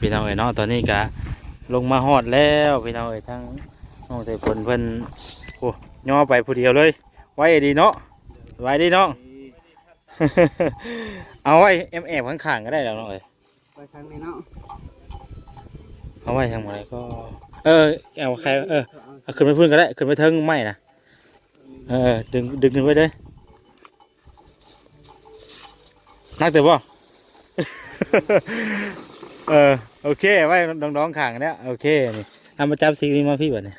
พี่น้องเอ๋ยเนาะตอนนี้ก็ลงมาฮอดแล้วพี่น้องเอ๋ยทั้งน้องใส่ฝนเพิ่นโอ้ย่อไปผู้เดียวเลย ไว้ดีเนาะไว้ดีเนาะเอาไว้แอมแอบข้างๆก็ได้แล้วเนาะเอ้ยไปทางนี้เนาะเอาไว้ทางไหนก็ เออเอาใครเออเอาขึ้นไปพื้นก็ได้ขึ้นไปเทิงไม่นะเออดึงดึงขึ้นไว้เด้อนักเตะบ่ เออโอเคไว้น้องๆข้างเนี่ยโอเคนี่เอามาจับสีนี้มาพี่บ่เนี่ย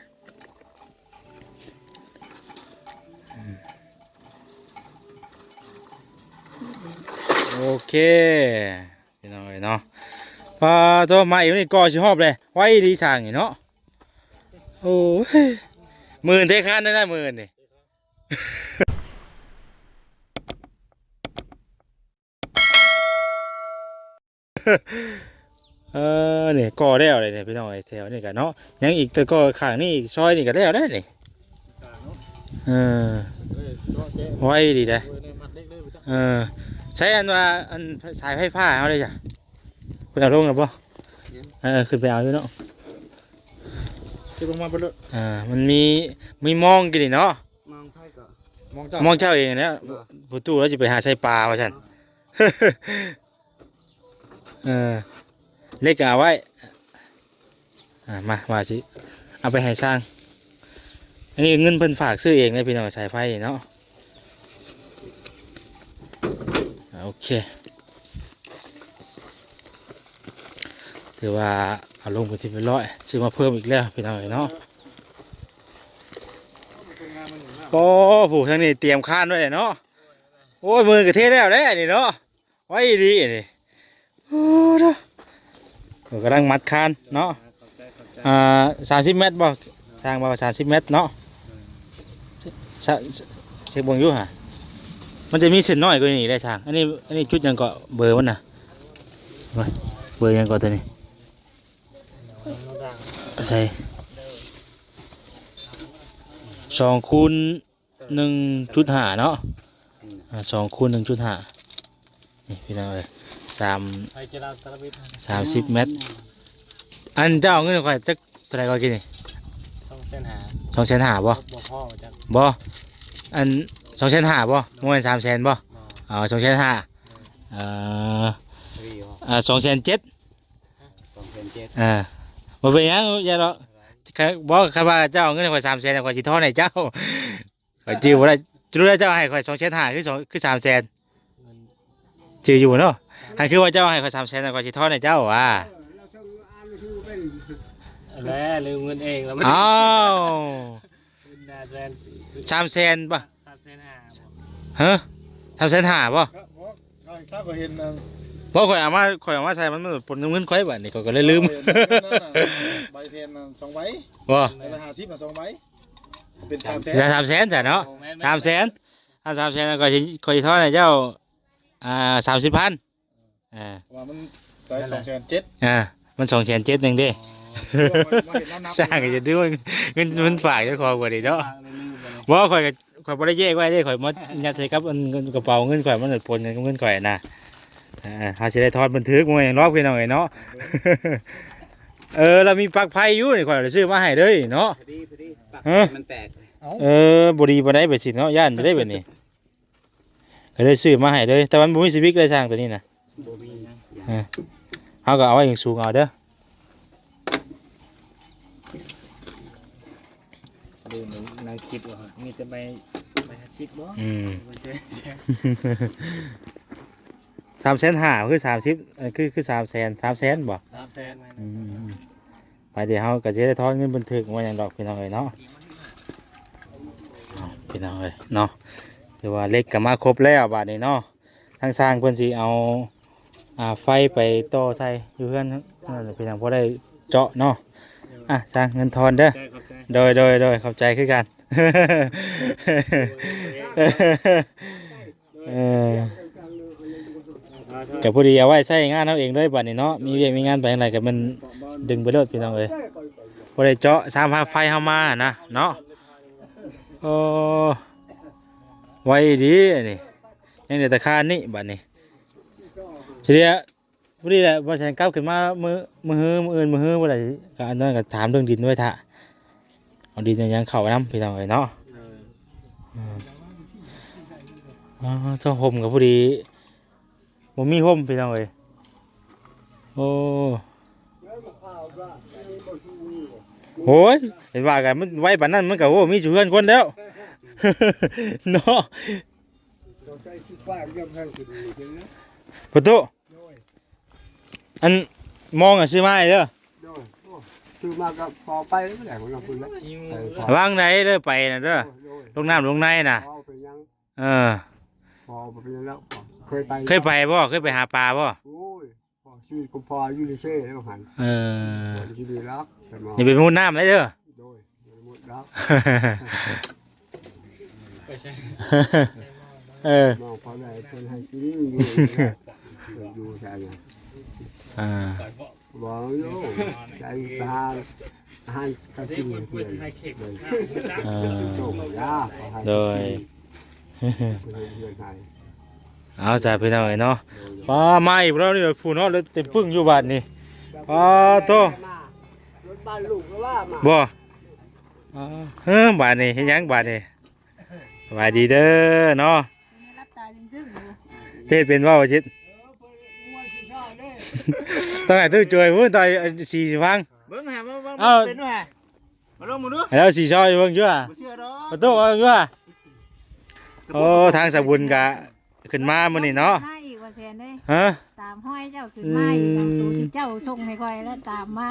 โอเคพี่น้องเอ้ยเนาะพอตัวมาอีกนี่ก่อชิฮอบเลยไว้ดีช่างเนาะโอ้ยหมื่นเทคันได้ได้หมื่นนี่ เออนี่ก่อแล้วเลยเนี่ยพี่น้องไอ้แถวนี่กันเนาะยังอีกแต่ก่อข้างนี่อีกซอยนี่ก็แล้วได้นี่เออไว้ดีเลยเออใช้อันว่าอันสายไฟฟ้าเอาเลยจ้ะคุณเอาลงหรือเปล่าเออขึ้นไปเอาอยู่เนาะที่ลงมาไปเลยอ่ามันมีมีมองกินนี่เนาะมองไพ่ก็มองเจ้ามองเจ้าเองเนี่ยประตูแล้วจะไปหาใส่ปลาว่าฉันเออ เล็กเอาไว้มามาสิเอาไปให้สร้าง อันนี้เงินเพิ่นฝากซื้อเองเลยพี่น้องสายไฟเนาะโอเค ถือว่าเอาลงไปที่เป็นร้อยซื้อมาเพิ่มอีกแล้วพี่น้องเนาะโอ้ผู้ทางนี้เตรียมข้านไว้เลยเนาะโอ้ยมือกระเทแล้วเด้นี่เนาะไว้ดีอันนี่โอ้เด้อเรา กำลังมัดคานเนาะอ่าสามสิบเมตรบ่ทางมาสามสิบเมตรเนาะสะสะเช็คเบงอยู่ฮะมันจะมีเส้นน้อยกว่านี้ได้ช่างอันนี้อันนี้จุดยังเกาะเบอร์มันน่ะไว้เบอร์ยังเกาะตัวนี้ใช่สองคูณหนึ่งจุดห้าเนาะอ่าสองคูณหนึ่งจุดห้านี่พี่น้องเอ้ย สามไปเจราสารวิทย์สามสิบเมตร อันเจ้าเอาเงินก่อนจักเท่าไหรก็กินนี่สองเส้นหาสองแสนห้าบ่บ่พ่อจักบ่อันสองแสนห้าบ่มวยสามแสนบ่บ่อ๋อสองแสนห้าเอ่อรีวอ่าสองแสนเจ็ดสองเซนเจ็ดอ่าบ่เป็นหยังอย่าหรอกแค่บอกคำว่าเจ้าเอาเงินข่อยสามแสนข่อยสิทอนให้เจ้าข่อยจื้อบ่ได้จื้อได้เจ้าให้ข่อยสองแสนห้าคือสองคือสามแสนเงินจื้ออยู่เนาะ ให้คือว่าเจ้าให้ข่อยสามแสนข่อยสิทอนให้เจ้าว่ะแล้วลืมเงินเองแล้วมันอ้าวขึ้นหน้าแสนสามแสนป่ะสามเส้นหาฮะสามแสนห้าป่ะครับเพราะข้าก็เห็นนะเพราะข่อยเอามาข่อยเอามาใส่มันมันผลเงินข่อยบัดนี้ข่อยก็เลยลืมใบเทียนน่ะสองใบว่าใบละห้าสิบน่ะสองใบเป็นสามแสนจะสามแสนจ้ะเนาะสามแสนถ้าสามแสนก็จะก็จะทอดให้เจ้าอ่าสามสิบพัน อ่าว่ามันใส่สองแสนเจ็ดอ่ามันสองแสนเจ็ดหนึ่งเด้มาเห็นแล้วนับสร้างก็จะดูว่าเงินมันฝากเจ้าของกว่าดีเนาะบ่ข่อยก็ข่อยบ่ได้แยกไว้เด้ข่อยมายัดใส่กับอันกระเป๋าเงินข่อยมันผลเงินกับเงินข่อยนะอ่าเฮาสิได้ทอดบันทึกมื้อรอบพี่น้องเอ้ยเนาะเออเรามีปลั๊กไฟอยู่นี่ข่อยเลยซื้อมาให้เด้ยเนาะพอดีพอดีปักฮะมันแตกเออบดีบ่ได้ไปสิเนาะย่านจะได้แบบนี้ก็เลยซื้อมาให้เลยแต่มันบ่มีสวิกเลยสร้างตัวนี้นะ บ่มีนะเฮาก็เอาไว้อย่างสูงเอาเด้อดูในคลิปว่ามีแต่ใบใบห้าสิบบ่อืมใบเจ็ดสามแสนห้าคือสามสิบเออคือคือสามแสนสามแสนบ่สามแสนอืมไปเดี๋ยวเฮาก็จะได้ทอนเงินบันทึกมาอย่างดอกพี่น้องเอ้ยเนาะเอาพี่น้องเอ้ยเนาะถือว่าเล็กก็มาครบแล้วบาดนี้เนาะทางสร้างเพิ่นสิเอา อ่าไฟไปต่อใส่อยู่เพื่อนนั่นแหละพี่น้องพอได้เจาะเนาะอะสร้างเงินทอนเด้อใจขอบใจโดยโดยโดยเข้าใจคือกันเออกับพอดีเอาไว้ใช้งานเอาเองเลยบัดนี้เนาะมีเวียกมีงานไปอะไรกับมันดึงไปรถพี่น้องเอ้ยพอได้เจาะสามพาไฟเข้ามานะเนาะโอ้ไว้ดีอันนี่ยังเดือดตะคานนี่บัดนี้ เฉลี่ยพอดีแหละบ่แซนกลับขึ้นมามือมือฮื้อมืออื่นมือฮื้อบ่ได้ก็อันนั้นก็ถามเรื่องดินด้วยท่ะเอาดินเนี่ยยังเข้าไปนํพี่น้องเอ้ยเนาะอ๋อเจ้าห่มกับพอดีบ่มีห่มพี่น้องเอ้ยโอ้โหยเห็นว่ากันมันไว้ปานนั้นมันก็โอ้มีจุเพื่อนคนแล้วเนาะใช้คิดว่าเรื่องแพงขึ้นอีกนะประตู อันมองอะซื้อมาให้เด้อโดยโอ้คือมาก็พอไปแล้วแหละของเราคุณแล้วเออพอวางไหนเด้อไปน่ะเด้อโดยลงน้ำลงในน่ะพอไปยังเออพอไปยังแล้วพอเคยไปเคยไปบ่เคยไปหาปลาบ่โอ้ยพอชีวิตกูพออยู่ในเซ่แล้วหันเออพอที่ดีแล้วแต่หมออย่าไปมุดน้ำเลยเด้อโดยหมดแล้วไปใช่เออหมอพอได้เพิ่นให้กินอยู่แล้วอยู่ใช่ไหม อ่าก่อนบอกบอกอยู่ใจทางอาหารก็กินเพื่อนให้เข็กเลยเออโชคยาขอให้โดยเพื่อนเพื่อนให้เอาจ้าพี่น้องเอ้ยเนาะปลามาอีกแล้วนี่ผู้เนาะเลยเต็มปึ้งอยู่บาดนี่อ๋อโตรถบ้านลูกก็ว่ามาบ่อ๋อเฮ้อบาดนี่เฮ็ดหยังบาดนี่สบายดีเด้อเนาะรับตาจริงๆอยู่เฮ็ดเป็นบ่ว่าจิต ต้องให้ตื้อจวยพุ่นต่อยสีสิฟังเบิ่งหามาเบิ่งเอาเป็นด้วยฮะมาลงมึงดูให้เราสีชอยเบิ่งอยู่อะบ่เชื่อดอกประตูเอาอยู่อะโอ้ทางสะบุญกะขึ้นมามื้อนี้เนาะมาอีกว่าแสนเลยฮะ ตามห้อยเจ้าขึ้นมาอีกตามตัวที่เจ้าส่งให้คอยแล้วตามมา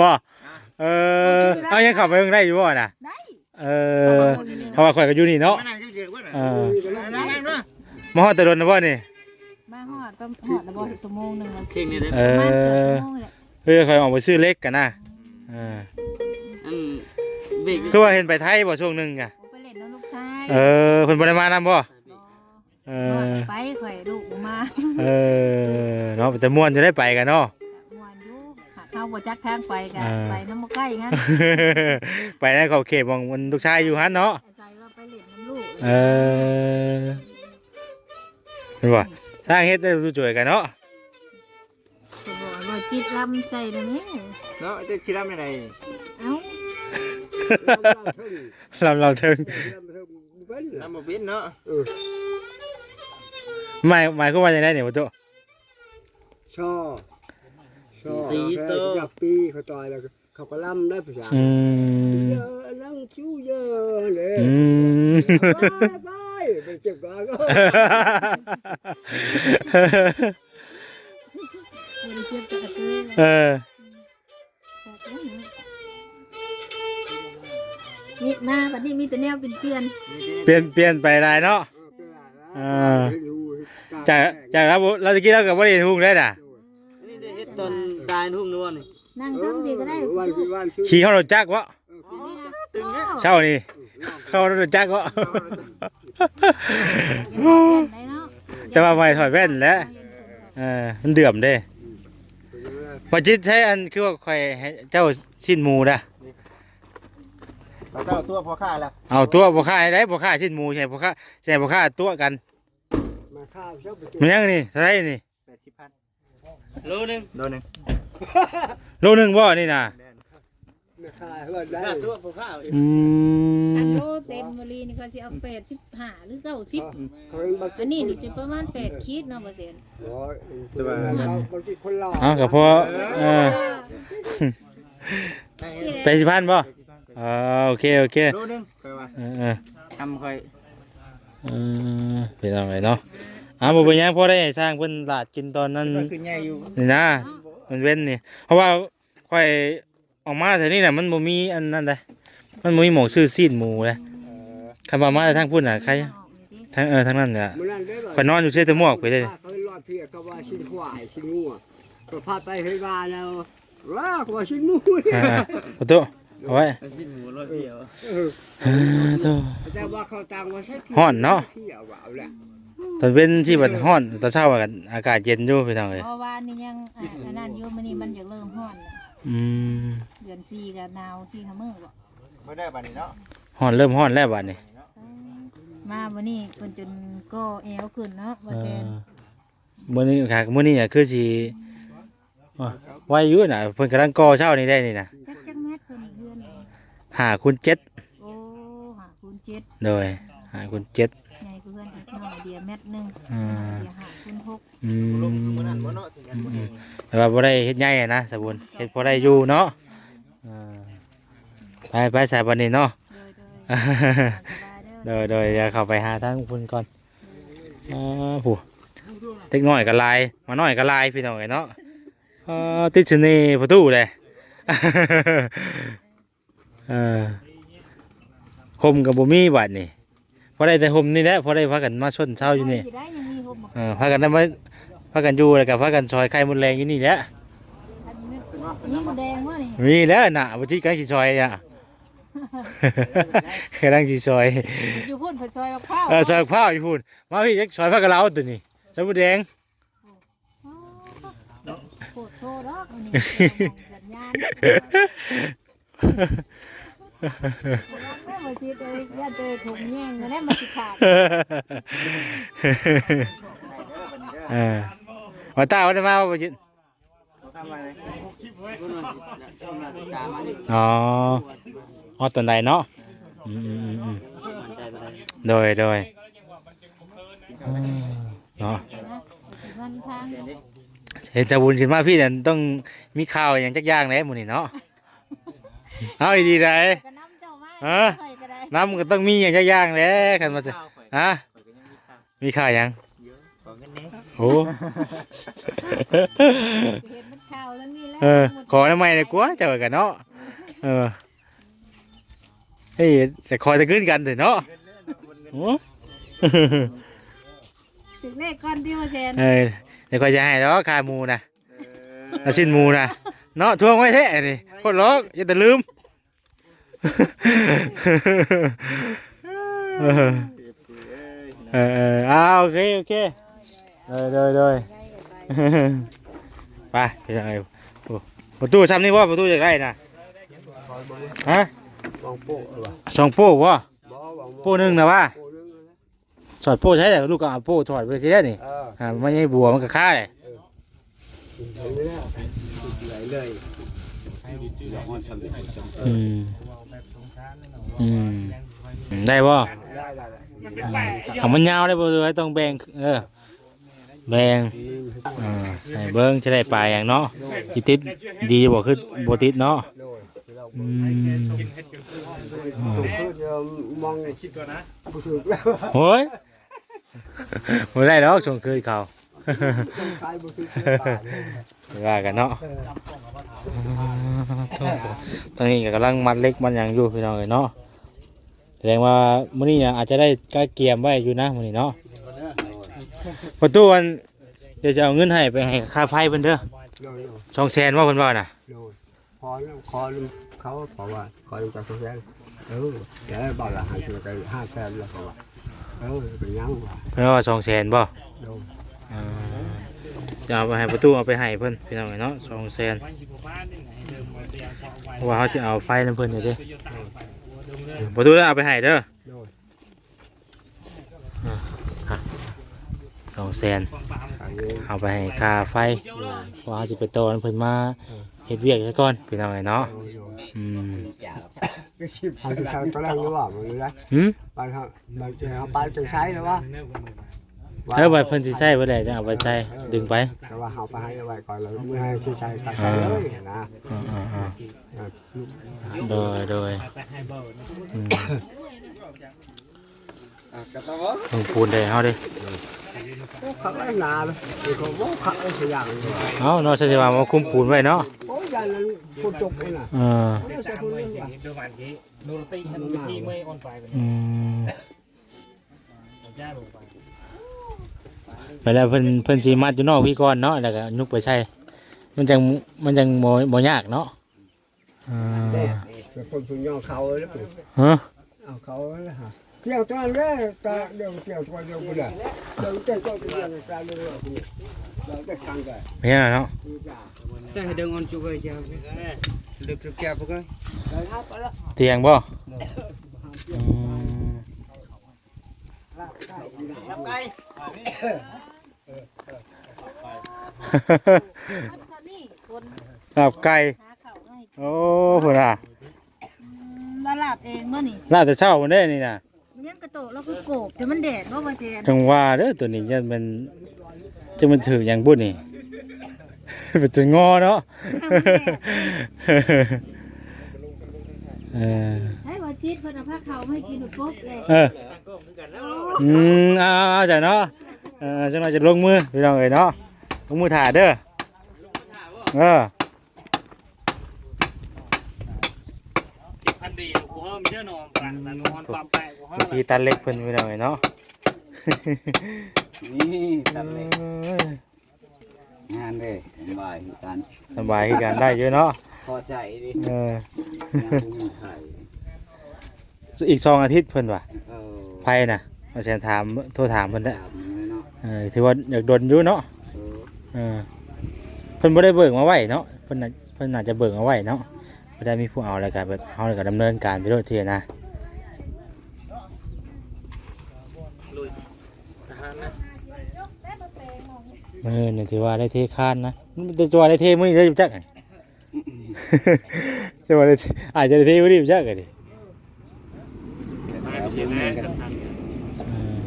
บ่เออเอายังขับไปเบิ่งได้อยู่บ่น่ะได้เออเพราะว่าข่อยก็อยู่นี่เนาะมานั่งเฉยๆเว้ยน่ะเออนั่งนั่งด้วยมาฮอดแตะดนนะบ่นี่มา หอดก็หอดแล้วบ่ชั่วโมงหนึงแล้วเข่งนี่ได้เอประมาณเกือบอชั่วโมงแหละเฮ้ยข่อยออกไปซื้อเล็กกันนะเอออันเบรกคือว่าเห็นไปไทยบ่ช่วงหนึงอะผมไปเล่นน้องลูกชายเออเพิ่นบ่ได้มานํบ่เอบ่อไปข่อยลูกมาเออเนาะแต่ม่วนจะได้ไปกันเนาะ ม่วนอยู่หาเข้าบ่จักทางไปกันอ่าไปน้ำบ่ใกล้งั้นไปนั่นเขาเขตมองมันลูกชายอยู่ฮันเนาะอาศัยว่าไปเล่นน้ำลูกเออเห็นบ่ สร้างเฮ็ดได้รู้จ่วยกันเนาะก็บอกว่าจิตลำใจเลยแม่เนาะจะคิดว่าไม่ได้เอ้าลำเราถึงนำบ่เป็นเนาะหมายหมายความว่าจังได๋เนี่ยบ่ตุช่อช่อจากปีเขาต่อยแล้วเขาก็ล่ำได้ภาษาอืมเยอะนั่งชิวเยอะเลย อืมไปไปเจ็บกันก็บ่ได้เจ็บจะกระเตยเออนี่มาบัดนี้มีแต่แนวเป็นเพื่อนเปลี่ยนเปลี่ยนไปหลายเนาะจากจากเราเราตะกี้เราก็บ่ได้เห็นหุ้งได้น่ะนี่ได้เฮ็ดตอนตายทุ่งนวลนี่นั่งเทิงดีก็ได้วันสู้วันขี่เฮารถจักรวะตึงเนี่ยเช้านี่เข้ารถจักรวะได้เนาะ แต่ว่าไม่ถอดแว่นแล้วเออมันเดือมเด้พอจิตใช้อันคือว่าข่อยให้เจ้าสิ้นหมูนะเราเจ้าตัวพอค่าแล้วเอาตัวบ่ค่าให้ได้บ่ค่าสิ้นหมูใช่บ่ค่าใช่บ่ค่าตัวกันมาข้าวชอบไปเจ็บมันยังนี่เท่าไหรนี่80,000โลนึงโดนหนึงโลหนึงบ่นี่น่ะ มาข้าวเพื่อนได้ค่าตัวผู้ข้าวอือันมโลเต็มบรีนี่ก็สิเอา85หรือ90เขามาอันนี้นี่สิประมาณ8ขีดเนาะบ่เซ็นร้อยบางทีคนหล่อเอาก็พอเออไปสิพันบ่อ๋อโอเคโอเคโลนึงค่อยว่าเออเออทำค่อยเออเป็นจังไงเนาะอ่าบ่เป็นหยังพ่อได้สร้างเพิ่นลาดกินตอนนั้น มันคือใหญ่อยู่นี่นะมันเว้นนี่ เพราะว่าค่อย ออกมาแถวนี้น่ะมันบ่มีอันนั้นเลยมันบ่มีหมองซื้อซีนหมูเลยคันว่ามาแต่ทางพุ่นน่ะใครทางเออทางนั้นเนี่ยมันนั่นได้ข่อยนอนอยู่เสื้อตะหมวกไปเลยเขารอดเพียก็ว่าชิ้นควายชิ้นงัวก็พาไปเฮบาแล้วว้าก็ว่าชิ้นหมูเนี่ยอ่าๆประตูเอาไว้ไปสิ้นหมูร้อยเดียวเอออ่าโตแต่ว่าเขาต่างว่าใช่ฮ้อนเนาะพี่เอาว่าเอาแหละตอนเป็นที่บัดร้อนตอนเช้าอะอากาศเย็นอยู่พี่น้องเอ้ยเพราะว่านี่ยังอะอันนั้นอยู่มื้อนี้มันจะเริ่มร้อนแล้ว อืมเดือนสี่กับนาวสี่ขมือบ่บ่ได้บัดนี้เนาะห่อนเริ่มห่อนแล้วบัดนี้มาวันนี้คนจนก็แอวขึ้นเนาะบ่เซนอมื้อนี้ค่ะมื้อนี้เนี่ยคือสีวัยยุ่น่ะเพิ่นกำลังก่อเช่านี้ได้นี่นะจักจักแมเพิ่นเฮือน 5คูณ7โอ้หาคูณเจ็ดโดยหาคูณเจ็ด นอีกหน่อยเดียวเม็ดหนึงอ่า เดียวหาคูณหกอืลงมมื้อนั้นบ่เนาะสิกันบ่เองแต่ว่าบ่ได้เฮ็ดใหญ่อะนะสะบุญเฮ็ดพอได้อยู่เนาะอ่าไปไปสายบันนี้เนาะ โดยโดยสบายเด้อ โดยโดยเดี๋ยวเข้าไปหาทางคุณก่อนอ่าผู้เต็กน้อยก็ลายมาน้อยก็ลายพี่น้องไอ้เนาะอ่าติดชนีประตูเลย เออห่มกับบ่มีบัดนี่ พอได้แต่ห่มนี่แหละพอได้พากันมาชนเช้าอยู่นี่ไปได้ยังมีหกหมกเออพากันได้มาพากันอยู่แล้วก็พากันซอยไข่มดแรงอยู่นี่แหละอันนี้นี่มันแดงวะนี่มีแล้วน่ะบ่ที่กันสิซอยอะกำลังสิซอยอยู่พุ่นเพิ่นซอยมะพร้าวเออซอยข้าวอยู่พูนมาพี่จักซอยผักกะเหลาตัวนี้ใส่หมูแดงโคตรโซ่ดอกอันนี้สัญญาณแม่บ่ คิดเลยว่าเจอถุงแย่งก็ได้มาสิขาดเออว่าตาว่าได้มาบ่จิตอ๋ออ๋อตอนใดเนาะอืมโดยโดยเนาะเห็นจะบุญขึ้นมาพี่เนี่ยต้องมีข่าวอย่างจักย่างเลยมูนี่เนาะเอาอีดีได้ก็น้ำเจ้ามาฮะ เคยก็ได้น้ำก็ต้องมีอย่างจักอย่างแหล้วกันมาจะข้าวข่อยฮะข่อยก็ยังมีข้าวมีข่าวหยังเยอะขอเงินแหน่โอ้เห็นมันข่าวแล้วมีแล้วเออขอทำไมเนี่ยกลัวเจอกันเนาะเออเฮ้ยจะคอยจะขึ้นกันเถอะเนาะโอ้ถึงเลขก้อนที่ว่าแชนเออเดี๋ยวคอยจะให้แล้วคาหมูนะเอาสิ้นหมูนะเนาะทวงไว้แท้นี่โคตรล็อกอย่าแต่ลืม เออเอออเอออ่าโอเคโอเคเดยเดยเดยไปไปยังไงประตูซ้ำนี่ว่าประตูจากไรนะฮะวางโป๊ะเหรอสองโป้วะโป้หนึ่งนะว่าโป๊ะสอดโป้ใช่แต่ลูกก็เอาโป้ถอดไปเสียนี่อ่าไม่ใช่บัวมันก็ฆ่าเลยเห็นไหมเนี่ยไหลเลยอืม อืมได้บ่ได้ได้ได้เอามันยาวได้บ่ด้วยต้องแบ่งเออแบ่งอ่าใส่เบิ้งจะได้ปลาอย่างเนาะจิติดดีบ่คือบ่ติดเนาะโดยเราอืมถูกคือจะมองคิดก่อนนะผู้สูงแล้วโอ้ยบ่ได้ดอกส่งคืนเขาใครผู้สูงป่าเนี่ยว่ากันเนาะตอนนี้ก็กำลังมัดเล็กมันอย่างอยู่พี่น้องเลยเนาะแส ดงว่ามื้อนี้เนี่ยอาจจะได้กล้เกียมไว้อยู่นะมื้อนี้เนาะประตูมันเดี๋ยวจะเอาเงินให้ไปให้ค่าไฟเพิ่นเด้อสองแสนว่าเพิ่นว่าน่ะพอแล้วคอเขาบอกว่าคอจากตัวแสนเออแกบอกละห้าตัวไปห้าแสนแล้วเขาว่าเออเป็นยังวะเพิ่นว่าสองแสนบ่จะเอาไปให้ประตูเอาไปให้เพิ่นพี่น้องเลยเนาะสองแสนว่าเขาจะเอาไฟนำเพิ่นอยู่เด้ ประตูเอาไปให้เด้อโดยสองแสนทางนี้เอาไปให้ค่าไฟเพราะเขาจะไปโตนเพิ่นมาเฮ็ดเวียกซะก่อนพี่น้องเอ้ยเนาะโดยโดยอืมทางที่ใช้ตัวแรกนี่ว่ามันเลยนะหืมไปทางมันจะเอาไปจะใช้หรือว่าเออไว้เพิ่นสิใช้บ่ได้จะเอาไปใช้ดึงไปแต่ว่าเอาไปให้ไว้ก่อนแล้วเมื่อให้ใช้ใช้ก็ใช้เลยนะอ่าๆๆ โดยโดยอืมกระตอต้องปูนได้เฮาเด้โอ้ขังไอ้นาเลยเดี๋ยวเขาบอกขังไอ้สิ่งอย่างเลยเอ้าเนาะสิว่ามาคุมปูนไว้เนาะโอ้ยยันนั้นพูดจบเลยนะเออไม่ใช่พูดเรื่องว่าดูมันที่ดูตีให้ดูที่ไม่ออนไฟกันอืมจ้าลงไปไปแล้วเพิ่นเพิ่นสิมัดอยู่นอกพี่ก่อนเนาะแล้วก็ยุกไปใช้มันจังมันจังบ่บ่ยากเนาะ อ่าเป็นคนพึ่งย่อเขาเลยฮะเอาเขาเลยฮะเกี่ยวตัวเรื่องตาเดี๋ยวเกี่ยวตัวเดียวกันเลยเดี๋ยวเกี่ยวตัวเดียวกันเลยเราได้ตังค์กันเป็นยังไงเนาะ Thế thì đừng on chụp cho được được kẹp ok เตียงบ่อืมน้ำไก่มันก็นี่โคลาบไก่หาข้าวให้ โอ้พุ่นน่ะมาลาบเองบ่นี่ลาบแต่เช้าพุ่นเด้นี่น่ะมันยังกระโตกแล้วคือโกบแต่มันแดดบ่ว่าแซ่นจังว่าเด้อตัวนี้จะมันจะมันถืออย่างบุญนี่ เป็นตัวงอเนาะเออให้ว่าจิตเพิ่นเอาผ้าขาวมาให้กินหมดปุ๊บเลยเอออืมเอาเอาเอาจ้ะเนาะเออจังหน่อยจะลงมือพี่น้องเอ้ยเนาะลงมือถ่าเด้อเออ พันดีกูเฮิมเชื่อนอนปรังนอนค วามแปลกกูเฮิวิธีตัดเล็กเพิ่นพี่น้องเอ้ยเนาะนี่ตัดเลยงานเลยสบายกันสบายคือกันได้เยอะเนาะพอใจดิเอองานนี้ไทยอีกสองอาทิตย์เพิ่นว่ะเออไผน่ะมาแซนถามโทรถามเพิ่นได้อตามนี้เนาะเออถือว่าอยากโดนอยู่เนาะเออเออเพิ่นบ่ได้เบิกมาไว้เนาะเพิ่นน่ะเพิ่นน่าจะเบิกมาไว้เนาะบ่ได้มีผู้เอาแล้วก็เบิดเฮาแล้วก็ดำเนินการไปโดยเทียนะ ทหารนะ เออนี่ถือว่าได้เทคานนะมันจะว่าได้เทมื้อนี้ได้อยู่จักไงจะว่าได้เทอาจจะได้เทมื้อนี้อยู่จักไงดิไม่ใช่แม่กับทันเออ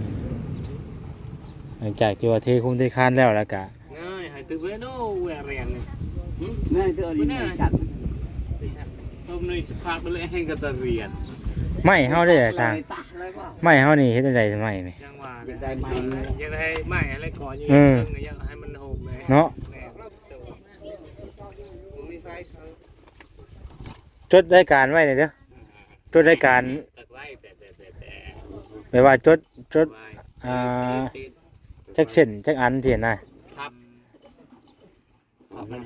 หลังจากที่ว่าเทคุ้มเทคานแล้วแล้วก็เงยหายตึกเว้ยโน่เวรียนนี่แม่เจอดีไม่จัดต้มนี่พาไปเลยให้กับตะเรียนไม่เฮาได้แต่สร้างตาอะไรวะไม่เฮานี่เฮ็ดจังได๋ไม่นี่ จังหวะยังได้ไหมยังให้ไม่อะไรก่อนยังยังให้มันโหมเลยเนาะจดรายการไว้หน่อยเด้อจดรายการตักไว้แต่แต่แต่แต่แปลว่าจดจดไว้อ่าจักเส้นจักอันที่เห็นน่ะครับ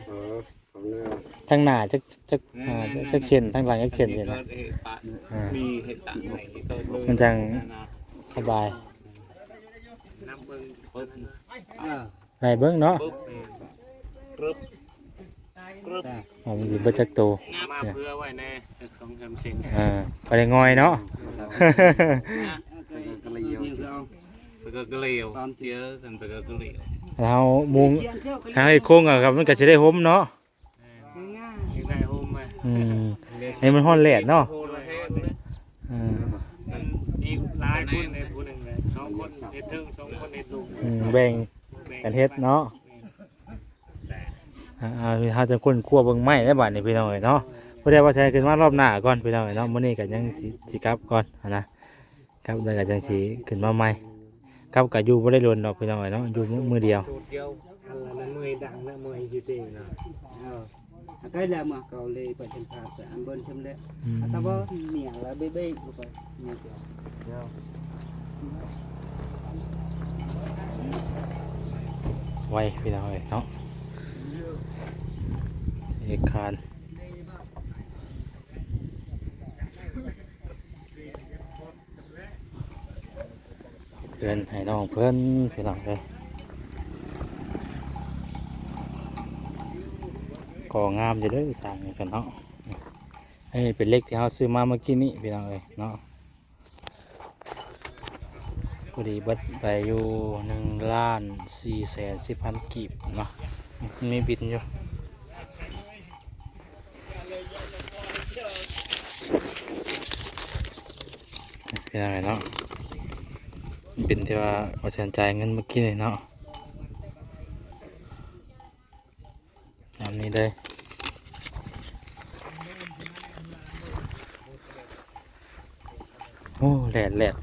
เออผมเนี่ยทั้งหน้าจักจักอ่าจักเส้นทั้งหลังจักเส้นที่น่ะมีเห็ดต่างไหนก็เลยมันจังสบาย น้ำเบิ้งปึ๊บเออได้เบิ่งเนาะปึ๊บกรึบกรึบอ๋อมันสิเบิดจักโตมาเพื่อไว้ในสองสามเซนอ่าบ่ได้งอยเนาะก็เลยเยอะแล้วก็เกลียวเยอะกันแต่ก็เกลียวแล้วมุงทางไอ้โค้งอะครับมันก็สิได้ห่มเนาะยังได้โฮมไหมอืมให้มันฮ้อนแลดเนาะโฮมประเทศเลยอืมมันอีกหลายคนในผู้หนึ่งเลยสองคน เฮ็ดเทิงสองคนเฮ็ดลูกอืมแบ่งกันเฮ็ดเนาะอ่าเอาเฮาจะค้นครัวเบิ่งไม้ได้บัดนี้พี่น้องเอ้ยเนาะบ่ได้ว่าใช้ขึ้นมารอบหน้าก่อนพี่น้องเอ้ยเนาะมื้อนี้ก็ยังสิสิกลับก่อนหั้นนะกลับแล้วก็จังสิขึ้นมาใหม่กลับก็อยู่บ่ได้โดนดอกพี่น้องเอ้ยเนาะอยู่มื้อเดียวสูตรเดียวอะไรนะมือดังนะมืออยู่ตีนะ Ờ. Cái là mà cầu lì bởi chân phạt phải ăn bên châm lệ. อืม Ta bó miệng là bê bê của phải. Nhà kiểu. ไว้พี่น้องเนาะเอกคานเพื่อนให้น้องเพื่อนพี่น้องเลยก่องามอยู่เด้อสร้างกันเนาะไอ้ยเป็นเล็กที่เขาซื้อมาเมื่อกี้นี้พี่น้องเลยเนาะ พอดีเบัดไปอยู่หนึ่งล้านสี่แสนสิบพันกีบเนาะมีบินอยู่พี่น้องเลยเนาะบินที่ว่าเอาเสียจ่ายเงินเมื่อกี้นี่เนาะตามนี้เลยโอ้แหลดแหลด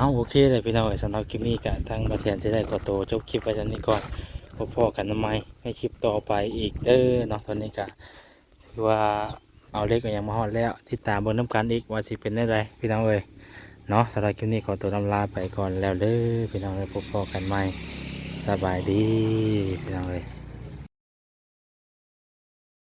เอาโอเคเลยพี่น้องเอ๋ยสำหรับคลิปนี้กะทางมาแสนจะได้กดโตวจบคลิปไปจันนี้ก่อนพบพ่อกันทำไมให้คลิปต่อไปอีกเด้อเนาะตอนนี้กะถือว่าเอาเล็กก็ยังมาฮอดแล้วติดตามเบนน้ำกันอีกว่าสิเป็นได้ไรพี่น้องเอ๋ยเนาะสำหรับคลิปนี้ขอตัวลำลาไปก่อนแล้วเด้อพี่น้องเอ๋ยพบพอกันใหม่สบายดีพี่น้องเอ๋ย